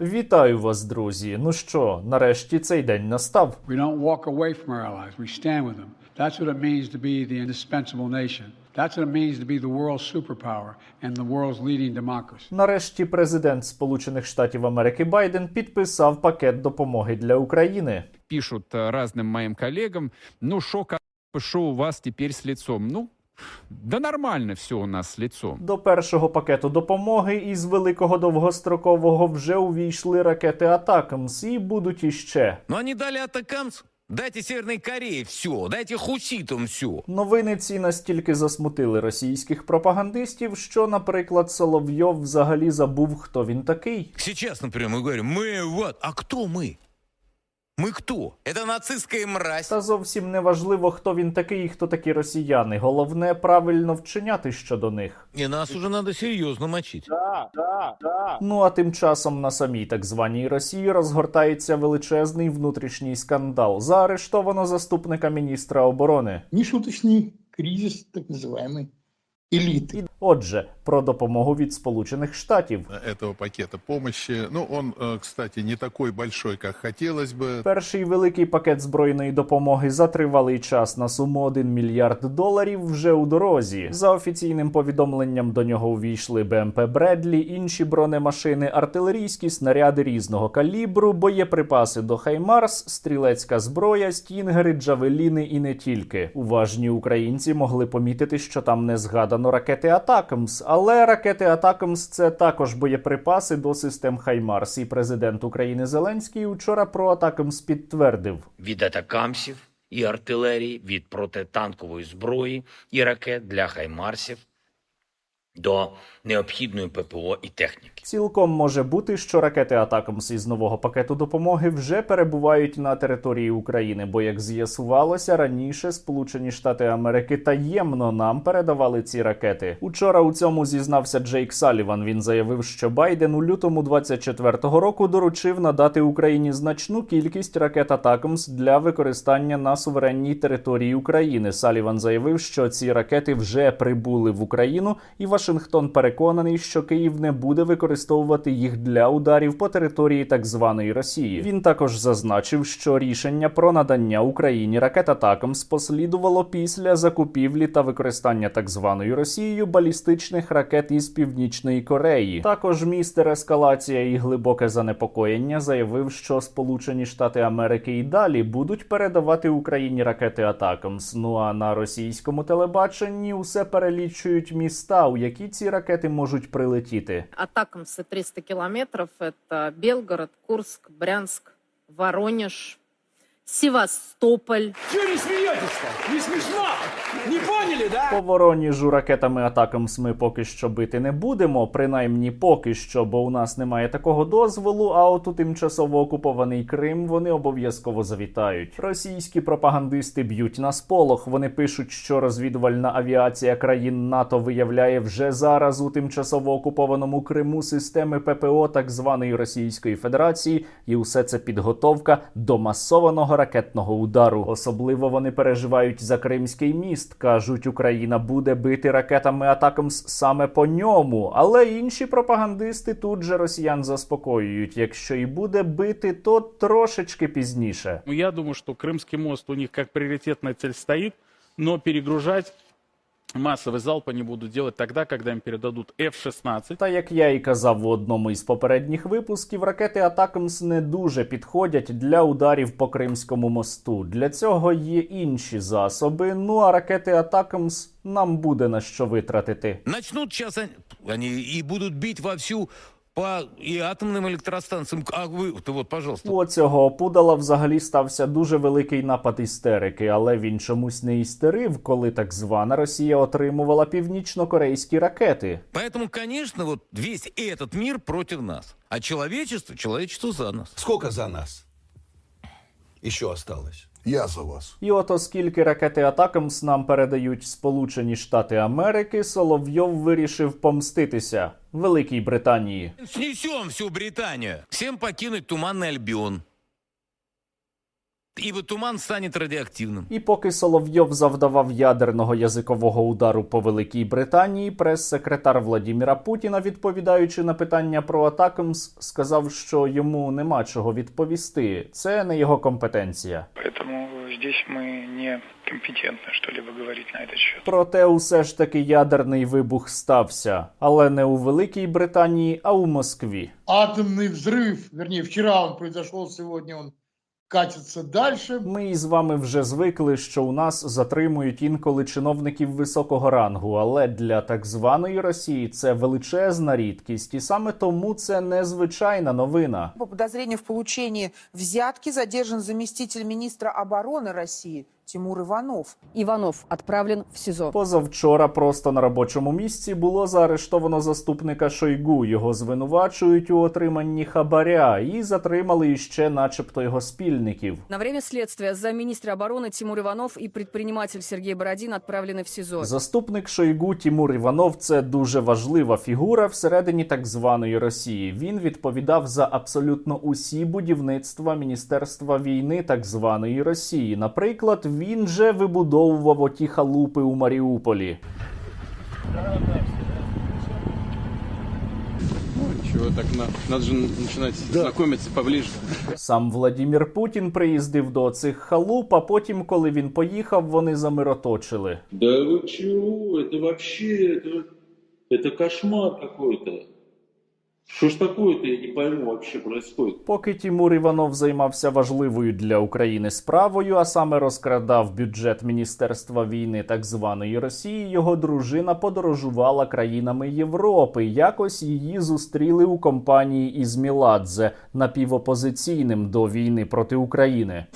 Вітаю вас, друзі. Ну що, нарешті цей день настав. We don't walk away from our allies, we stand with them. That's what it means to be the indispensable nation. That's what it means to be the world's superpower and the world's leading democracy. Нарешті президент Сполучених Штатів Америки Байден підписав пакет допомоги для України. пишут э, разным моим коллегам, ну шо, как бы, шо у вас теперь с лицом? Ну, да нормально все у нас с лицом. До першого пакету допомоги із великого довгострокового вже увійшли ракети Атакамс і будуть іще. Но они дали атакамс. Дайте Северной Корее все, дайте хуситам все. Новини ці настільки засмутили російських пропагандистів, що, наприклад, Соловйов взагалі забув, хто він такий. Сейчас, например, мы говорим, мы вот, а кто мы? Мы кто? Это нацистская мразь. Та зовсім не важливо, хто він такий і хто такі росіяни. Головне правильно вчиняти щодо них. И нас уже надо серьезно мочить. Ну а тим часом на самій так званій Росії розгортається величезний внутрішній скандал. Заарештовано заступника міністра оборони. нешуточный кризис так называемой элиты. Отже, про допомогу від Сполучених Штатів. этого пакета помощи. Ну, он, э, кстати, не такой большой, как хотелось бы. Перший великий пакет збройної допомоги за тривалий час на суму 1 мільярд доларів вже у дорозі. За офіційним повідомленням до нього увійшли БМП Бредлі, інші бронемашини, артилерійські снаряди різного калібру, боєприпаси до Хаймарс, стрілецька зброя, стінгери, джавеліни і не тільки. Уважні українці могли помітити, що там не згадано ракети Атакамс, але ракети Атакамс це також боєприпаси до систем Хаймарс. І президент України Зеленський учора про Атакамс підтвердив. від атакамсів і артилерії, від протитанкової зброї і ракет для хаймарсів до необхідної ППО і техніки. Цілком може бути, що ракети Атакамс із нового пакету допомоги вже перебувають на території України, бо як з'ясувалося раніше, Сполучені Штати Америки таємно нам передавали ці ракети. Учора у цьому зізнався Джейк Саліван. Він заявив, що Байден у лютому 24-го року доручив надати Україні значну кількість ракет Атакамс для використання на суверенній території України. Саліван заявив, що ці ракети вже прибули в Україну, і Вашингтон переконаний, що Київ не буде використовувати їх для ударів по території так званої Росії. Він також зазначив, що рішення про надання Україні ракет Атакамс послідувало після закупівлі та використання так званою Росією балістичних ракет із Північної Кореї. Також містер ескалація і глибоке занепокоєння заявив, що Сполучені Штати Америки і далі будуть передавати Україні ракети Атакамс. Ну а на російському телебаченні усе перелічують міста, у які ці ракети можуть прилетіти. Атакам це 300 кілометрів. Це Белгород, Курск, Брянськ, Воронеж, Севастополь. По Вороніжу ракетами Атакамс ми поки що бити не будемо, принаймні поки що, бо у нас немає такого дозволу. А от у тимчасово окупований Крим вони обов'язково завітають. Російські пропагандисти б'ють на сполох. Вони пишуть, що розвідувальна авіація країн НАТО виявляє вже зараз у тимчасово окупованому Криму системи ППО так званої Російської Федерації, і усе це підготовка до масованого ракетного удару. Особливо вони переживають за Кримський міст. Кажуть, Україна буде бити ракетами Атакамс саме по ньому. Але інші пропагандисти тут же росіян заспокоюють. Якщо і буде бити, то трошечки пізніше. Ну, Я думаю, що Кримський мост у них як пріоритетна цель стоїть, але перегружать массовый залп они будуть делать тоді, коли їм передадуть F-16. Та як я і казав в одному із попередніх випусків, ракети Атакамс не дуже підходять для ударів по Кримському мосту. Для цього є інші засоби. Ну а ракети Атакамс нам буде на що витратити. Начнуть сейчас вони і будуть бити вовсю по и атомным электростанциям. А вы, ты вот, пожалуйста. У цього опудала взагалі стався дуже великий напад істерики, але він чомусь не істерив, коли так звана Росія отримувала північно-корейські ракети. Поэтому, конечно, вот весь этот мир против нас. А человечество, человечество за нас. Сколько за нас? Еще осталось. Я за вас. І от оскільки ракети Атакамс нам передають Сполучені Штати Америки, Соловйов вирішив помститися Великій Британії. Снесем всю Британію. Всім покинуть туманний Альбион ибо туман станет радиоактивным. І поки Соловйов завдавав ядерного язикового удару по Великій Британії, прес-секретар Владіміра Путіна, відповідаючи на питання про Атакамс, сказав, що йому нема чого відповісти. Це не його компетенція. Поэтому здесь мы не компетентны что-либо говорить на этот счет. Проте, усе ж таки ядерний вибух стався, але не у Великій Британії, а у Москві. Атомный взрыв, вернее, вчера он произошел, сегодня он катится дальше. Ми із вами вже звикли, що у нас затримують інколи чиновників високого рангу, але для так званої Росії це величезна рідкість, і саме тому це незвичайна новина. По подозрению в полученні взятки задержан заместитель міністра оборони России Тимур Иванов. Иванов отправлен в СИЗО. Позавчора просто на робочому місці було заарештовано заступника Шойгу. Його звинувачують у отриманні хабаря і затримали іще, начебто, його спільників. На время следствия замминистра обороны Тимур Иванов и предприниматель Сергей Бородин отправлены в СИЗО. Заступник Шойгу Тімур Іванов це дуже важлива фігура всередині так званої Росії. Він відповідав за абсолютно усі будівництва Міністерства війни так званої Росії. Наприклад, він же вибудовував оті халупи у Маріуполі. Чего так надо же начинать знакомиться поближе. Сам Владімір Путін приїздив до цих халуп, а потім, коли він поїхав, вони замироточили. Да вы чего? Это вообще, это, это кошмар какой-то. Что ж такое-то, я не пойму, вообще происходит. Поки Тімур Іванов займався важливою для України справою, а саме розкрадав бюджет Міністерства війни так званої Росії, його дружина подорожувала країнами Європи. Якось її зустріли у компанії із Міладзе напівопозиційним до війни проти України.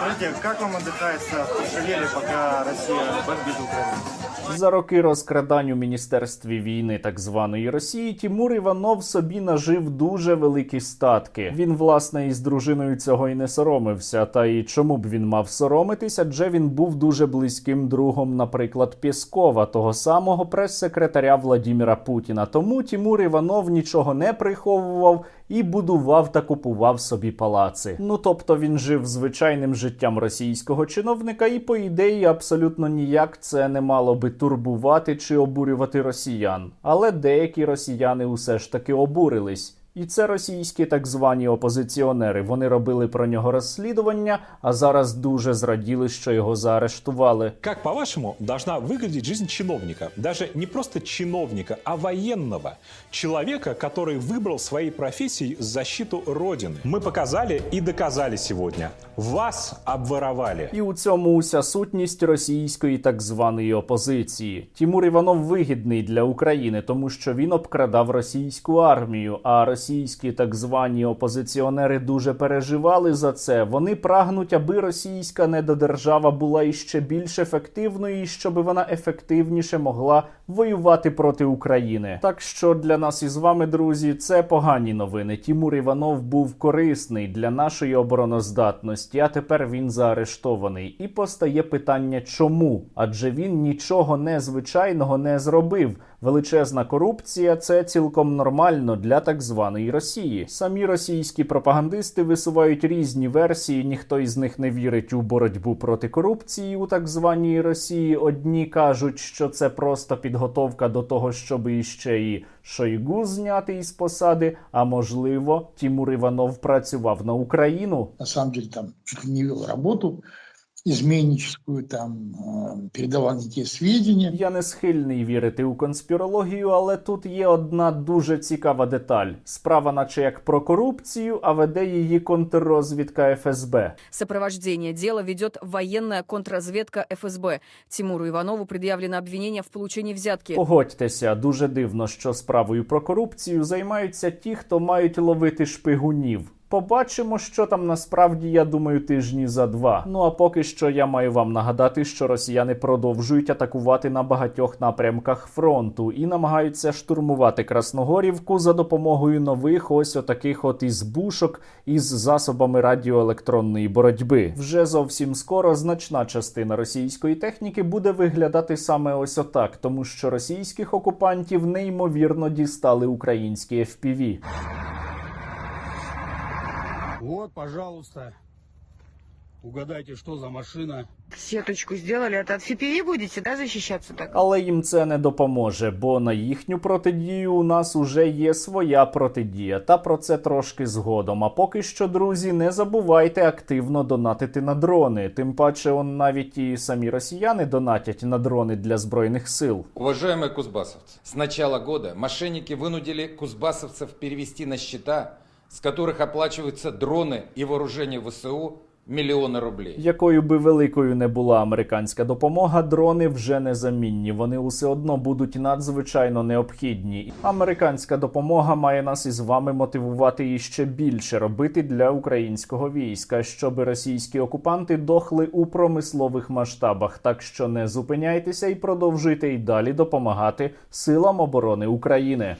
Скажите, как вам отдыхается в Кошелере, пока Россия бомбит Украину? За роки розкрадань у міністерстві війни так званої Росії Тімур Іванов собі нажив дуже великі статки. Він власне із дружиною цього і не соромився. Та й чому б він мав соромитись? Адже він був дуже близьким другом, наприклад, Пєскова, того самого прес-секретаря Владіміра Путіна. Тому Тімур Іванов нічого не приховував і будував та купував собі палаци. Ну тобто він жив звичайним життям російського чиновника, і по ідеї абсолютно ніяк це не мало би турбувати чи обурювати росіян. Але деякі росіяни усе ж таки обурились. І це російські так звані опозиціонери. Вони робили про нього розслідування, а зараз дуже зраділи, що його заарештували. Как, по-вашему, должна выглядеть жизнь чиновника? Даже не просто чиновника, а военного. Человека, который выбрал своей профессией защиту Родины. Мы показали и доказали сегодня. Вас обворовали. І у цьому уся сутність російської так званої опозиції. Тімур Іванов вигідний для України, тому що він обкрадав російську армію. А російські так звані опозиціонери дуже переживали за це. Вони прагнуть, аби російська недодержава була іще більш ефективною, і щоб вона ефективніше могла воювати проти України. Так що для нас із вами, друзі, це погані новини. Тімур Іванов був корисний для нашої обороноздатності, а тепер він заарештований. І постає питання, чому? Адже він нічого незвичайного не зробив. Величезна корупція це цілком нормально для так званої Росії. Самі російські пропагандисти висувають різні версії. Ніхто із них не вірить у боротьбу проти корупції у так званій Росії. Одні кажуть, що це просто підготовка до того, щоб іще і Шойгу зняти із посади. А можливо, Тімур Іванов працював на Україну. На самом деле там чуть не вел работу изменническую, там передавал не те сведения. Я не схильний вірити у конспірологію, але тут є одна дуже цікава деталь. Справа, наче як про корупцію, а веде її контррозвідка ФСБ. Сопровождение дела ведет военная контрразведка ФСБ. Тимуру Иванову предъявлено обвинение в получении взятки. Погодьтеся, дуже дивно, що справою про корупцію займаються ті, хто мають ловити шпигунів. Побачимо, що там насправді, я думаю, тижні за два. Ну а поки що я маю вам нагадати, що росіяни продовжують атакувати на багатьох напрямках фронту і намагаються штурмувати Красногорівку за допомогою нових ось отаких от ізбушок із засобами радіоелектронної боротьби. Вже зовсім скоро значна частина російської техніки буде виглядати саме ось отак, тому що російських окупантів неймовірно дістали українські FPV. Вот, пожалуйста. Угадайте, что за машина? Сеточку сделали, это от ФПВ будете, да, защищаться так? Але їм це не допоможе, бо на їхню протидію у нас уже є своя протидія. Та про це трошки згодом. А поки що, друзі, не забувайте активно донатити на дрони. Тим паче, он навіть і самі росіяни донатять на дрони для збройних сил. Уважаемые кузбассовцы, с начала года мошенники вынудили кузбассовцев перевести на счета, с которых оплачиваются дроны и вооружение ВСУ, миллионы рублей. Якою би великою не була американська допомога, дрони вже незамінні. Вони усе одно будуть надзвичайно необхідні. Американська допомога має нас із вами мотивувати іще більше робити для українського війська, щоб російські окупанти дохли у промислових масштабах. Так що не зупиняйтеся і продовжуйте й далі допомагати силам оборони України.